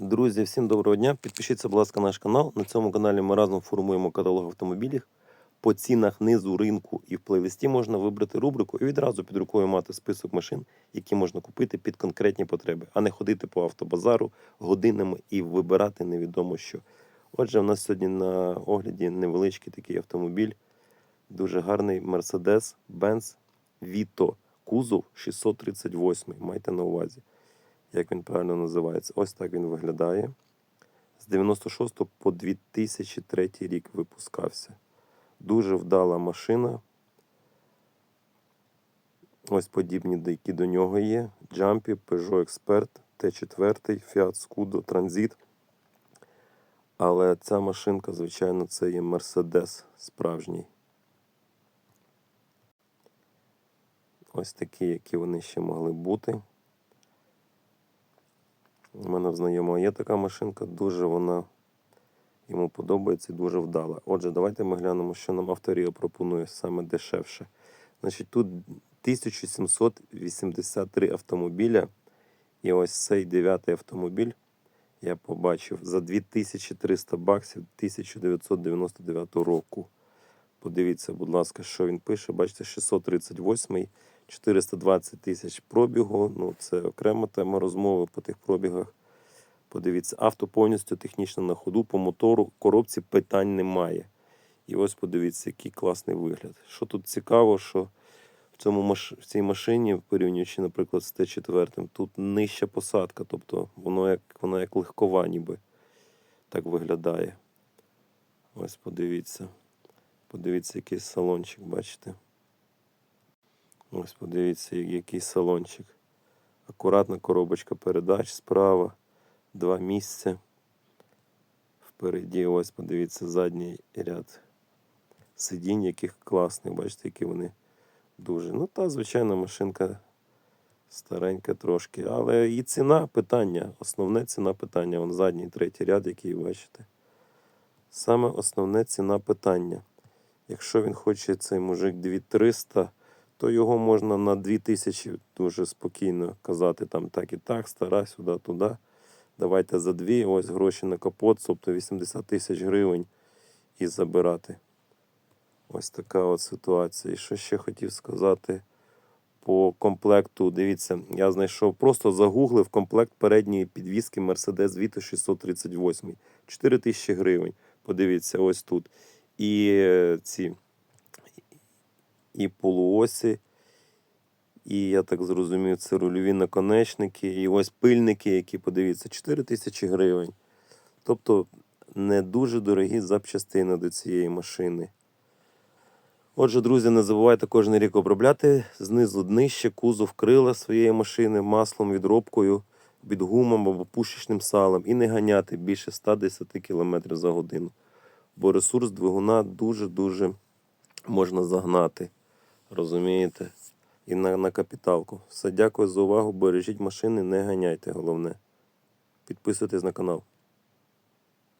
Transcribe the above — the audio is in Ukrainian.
Друзі, всім доброго дня. Підпишіться, будь ласка, на наш канал. На цьому каналі ми разом формуємо каталог автомобілів. По цінах низу ринку і в плейлисті можна вибрати рубрику і відразу під рукою мати список машин, які можна купити під конкретні потреби, а не ходити по автобазару годинами і вибирати невідомо що. Отже, у нас сьогодні на огляді невеличкий такий автомобіль, дуже гарний Mercedes-Benz Vito. Кузов 638. Майте на увазі як він правильно називається. Ось так він виглядає. З 96 по 2003 рік випускався. Дуже вдала машина. Ось подібні, які до нього є. Jumpy, Peugeot Expert, T4, Fiat Scudo, Transit. Але ця машинка, звичайно, це є Mercedes справжній. Ось такі, які вони ще могли бути. У мене в знайомого є така машинка, дуже вона йому подобається і дуже вдала. Отже, давайте ми глянемо, що нам авторія пропонує саме дешевше. Значить, тут 1783 автомобіля. І ось цей дев'ятий автомобіль я побачив за 2300 баксів 1999 року. Подивіться, будь ласка, що він пише. Бачите, 638 420 тисяч пробігу. Ну, це окрема тема розмови по тих пробігах. Подивіться, авто повністю технічно на ходу, по мотору, коробці питань немає. І ось подивіться, який класний вигляд. Що тут цікаво, що в, цьому маш... в цій машині, порівнюючи, наприклад, з Т4, тут нижча посадка, тобто воно як, вона як легкова, ніби так виглядає. Ось подивіться. Подивіться, який салончик, бачите? Ось подивіться, який салончик. Акуратна коробочка передач справа, два місця. Впереді, ось подивіться, задній ряд сидінь, яких класний. Бачите, які вони дуже. Ну, та, звичайно, машинка старенька трошки. Але і ціна питання. Основне ціна питання. Вон задній третій ряд, який бачите. Саме основне ціна питання. Якщо він хоче цей мужик 2300, то його можна на 2000 дуже спокійно казати, там так і так, стара, сюди, туди. Давайте за дві, ось гроші на капот, тобто 80 тисяч гривень і забирати. Ось така от ситуація. І що ще хотів сказати по комплекту. Дивіться, я знайшов, просто загуглив комплект передньої підвіски Mercedes Vito 638. 4 тисячі гривень. Подивіться, ось тут. І е, ці і полуосі, і я так зрозумів, це рульові наконечники, і ось пильники, які подивіться, 4 тисячі гривень. Тобто не дуже дорогі запчастини до цієї машини. Отже, друзі, не забувайте кожен рік обробляти знизу днище, кузов крила своєї машини маслом, відробкою, від гумом або пушечним салом і не ганяти більше 110 км за годину. Бо ресурс двигуна дуже-дуже можна загнати. Розумієте? І на, на капіталку. Все, дякую за увагу. Бережіть машини, не ганяйте, головне. Підписуйтесь на канал.